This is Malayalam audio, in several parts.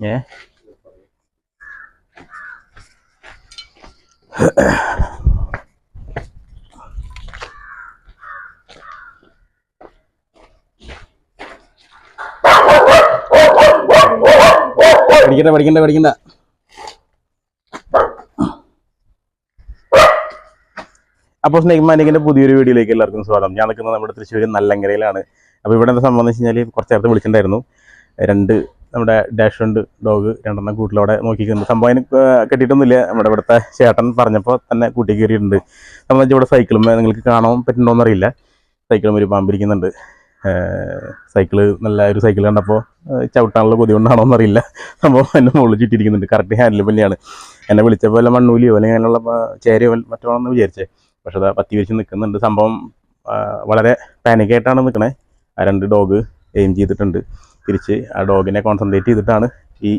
ഏ? പഠിക്കണ്ട പഠിക്കണ്ട പഠിക്കണ്ട. അപ്പോൾ സ്നേഹ് മാനിക്കിന്റെ പുതിയൊരു വീഡിയോയിലേക്ക് എല്ലാവർക്കും സ്വാഗതം. ഞാൻ നിൽക്കുന്നത് നമ്മുടെ തൃശ്ശൂർ നല്ലങ്കരയിലാണ്. അപ്പോൾ ഇവിടെ എന്താ വെച്ച് കഴിഞ്ഞാൽ കുറച്ച് നേരത്തെ വിളിച്ചിട്ടുണ്ടായിരുന്നു. രണ്ട് നമ്മുടെ ഡാഷ് ഉണ്ട് ഡോഗ് രണ്ടെണ്ണം കൂട്ടിലവിടെ നോക്കിക്കുന്നുണ്ട് സംഭവം അതിന് കെട്ടിയിട്ടൊന്നുമില്ല. നമ്മുടെ ഇവിടുത്തെ ചേട്ടൻ പറഞ്ഞപ്പോൾ തന്നെ കൂട്ടി കയറിയിട്ടുണ്ട്. സംബന്ധിച്ച് ഇവിടെ സൈക്കിളും നിങ്ങൾക്ക് കാണാൻ പറ്റുന്നുണ്ടോയെന്ന് അറിയില്ല. സൈക്കിളും ഒരു പാമ്പിരിക്കുന്നുണ്ട് സൈക്കിൾ നല്ല ഒരു സൈക്കിൾ കണ്ടപ്പോൾ ചവിട്ടാനുള്ള കൊതി കൊണ്ടാണോ എന്നറിയില്ല സംഭവം എന്റെ മുകളിൽ ചുറ്റിയിരിക്കുന്നുണ്ട്. കറക്റ്റ് ഹാൻഡിൽ തന്നെയാണ് എന്നെ വിളിച്ചപ്പോൾ വല്ല മണ്ണൂലിയോ അല്ലെങ്കിൽ അങ്ങനെയുള്ള ആ, ചേരയോ മറ്റോ ആണെന്ന് വിചാരിച്ചേ. പക്ഷെ അത് പത്തി വിരിച്ച് നിൽക്കുന്നുണ്ട് സംഭവം വളരെ പാനിക്കായിട്ടാണ് നിൽക്കണേ ആ രണ്ട് ഡോഗ് എയിം ചെയ്തിട്ടുണ്ട്. തിരിച്ച് ആ ഡോഗിനെ കോൺസെൻട്രേറ്റ് ചെയ്തിട്ടാണ് ഈ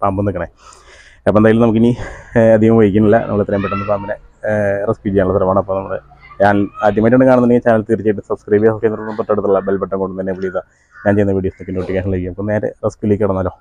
പാമ്പ് നിൽക്കണേ അപ്പോൾ എന്തായാലും നമുക്കിനി അധികം വൈകുന്നില്ല നമ്മൾ എത്രയും പെട്ടെന്ന് പാമ്പിനെ റെസ്ക്യൂ ചെയ്യാനുള്ള ശ്രമമാണ്. അപ്പോൾ നമ്മുടെ ഞാൻ ആദ്യമായിട്ടാണ് കാണുന്നുണ്ടെങ്കിൽ ചാനൽ തീർച്ചയായിട്ടും സബ്സ്ക്രൈബ് ചെയ്യുക. സബ്സ്ക്രൈബ് തൊട്ടടുത്തുള്ള ബെൽ ബട്ടൺ കൊണ്ട് തന്നെ വിളിക്കുക ഞാൻ ചെയ്യുന്ന വീഡിയോസ് നോട്ടിഫിക്കേഷൻ ലഭിക്കും അപ്പോൾ നേരെ റെസ്ക്യൂലേക്ക് കിടന്നാലോ?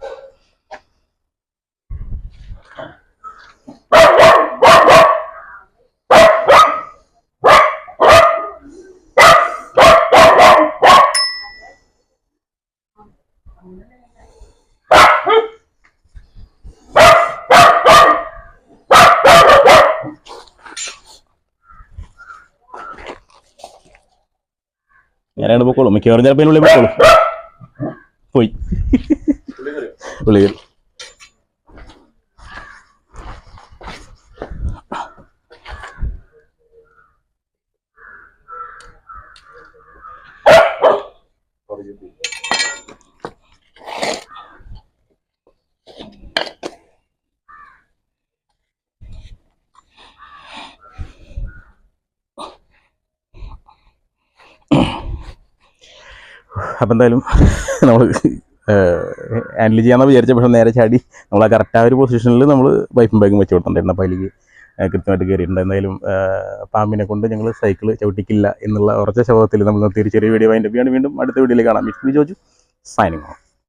ഞാനാണ് പൊക്കോളൂ. മിക്കവാറും ചിലപ്പോൾ ഉള്ളിൽ പൊക്കോളൂ. പോയി. ഉള്ളിൽ അപ്പം എന്തായാലും നമ്മൾ ഹാൻഡിൽ ചെയ്യാമെന്ന് വിചാരിച്ച പക്ഷേ നേരെ ചാടി നമ്മൾ ആ കറക്റ്റ് ആ ഒരു പൊസിഷനിൽ നമ്മൾ വൈഫും ബാഗും വെച്ച് കൊടുത്തിട്ടുണ്ടായിരുന്നു. അപ്പോൾ അതിലേക്ക് കൃത്യമായിട്ട് കയറിയിട്ടുണ്ട് എന്തായാലും പാമ്പിനെ കൊണ്ട് ഞങ്ങൾ സൈക്കിൾ ചവിട്ടിക്കില്ല എന്നുള്ള ഉറച്ച ശബ്ദത്തിൽ നമ്മൾ നിർത്തിയൊരു ചെറിയ വീഡിയോ അതിന്റെ വീണ്ടും വീണ്ടും അടുത്ത വീഡിയോയിൽ കാണാം. വിഷ്ണു ചോദിച്ചു സൈനിങ് ഓഫ്